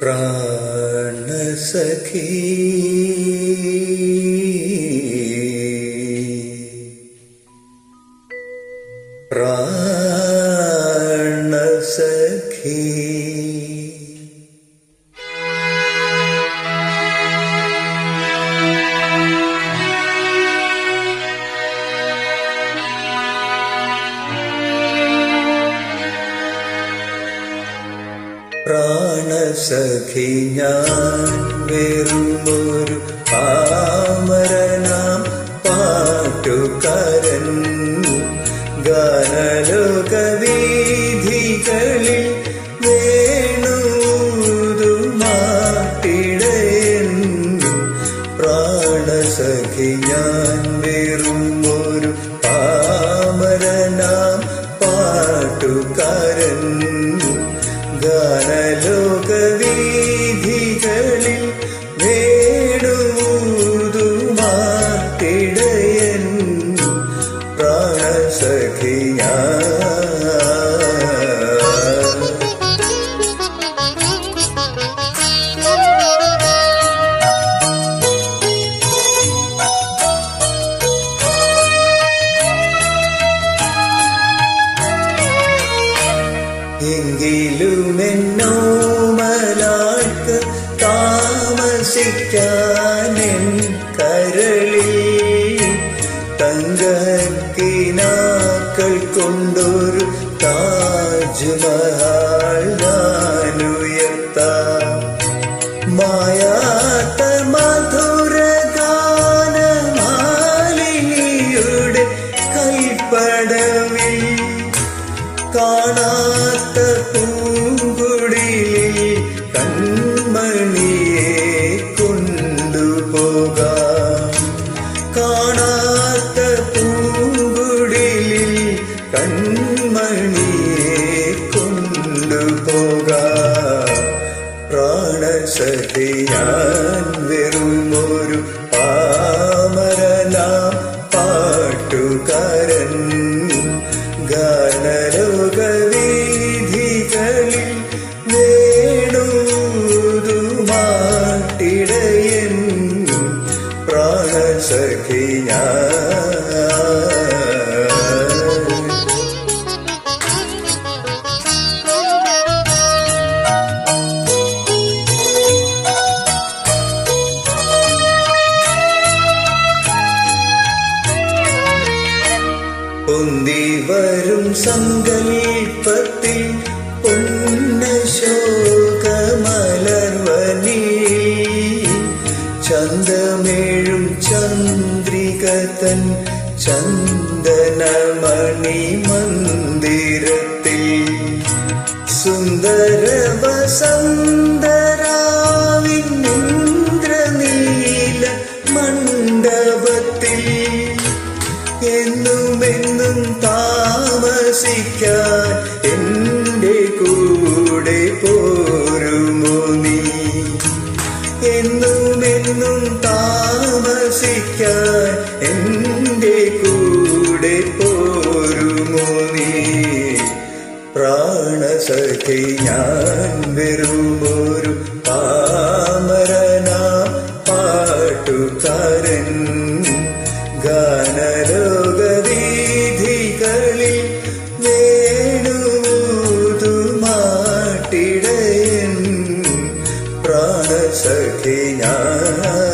പ്രാണസഖി പ്രാണസഖി പ്രാണസഖി ഞാൻ വെറുമൊരു പാമരനാം പാട്ടുകാരൻ ഗാനലോക വീഥികളിൽ വേണുതുമാട്ടിടയൻ പ്രാണസഖി ഞാൻ വെറുമൊരു പാമരനാം പാട്ടുകാരൻ ഗാനലോക വീഥികളിൽ വേണുതുമാട്ടിടയൻ പ്രാണസഖിയാ മലാൾക്ക് താമസിക്കാനെൻ കരളിൽ തങ്കക്കിനാക്കൾ കൊണ്ടൊരു താജ്മഹാൾ കൈപ്പടവിൽ കാണാത്ത പൂങ്കുടിയിൽ ഞാൻ വെറുമൊരു പാമരനാം പാട്ടുകാരൻ. ഗാനലോക വീഥികളിൽ വേണുതുമാട്ടിടയൻ பொந்தி வரும் சங்கல்பத்தில் பொன்ன சோக மலர்வனி சந்தமேழும் சந்திரிகதன் சந்தனமணி மந்திரத்தில். சுந்தர வசந்த രക്ഷിക്കാൻ എന്റെ കൂടെ പോരുമോ നീ? പ്രാണസഖി ഞാൻ വെറുമൊരു പാമരന പാട്ടുകാരൻ. ഗാനരോഗവീധികളിൽ വേണുതു മാട്ടിടയൻ പ്രാണസഖി ഞാൻ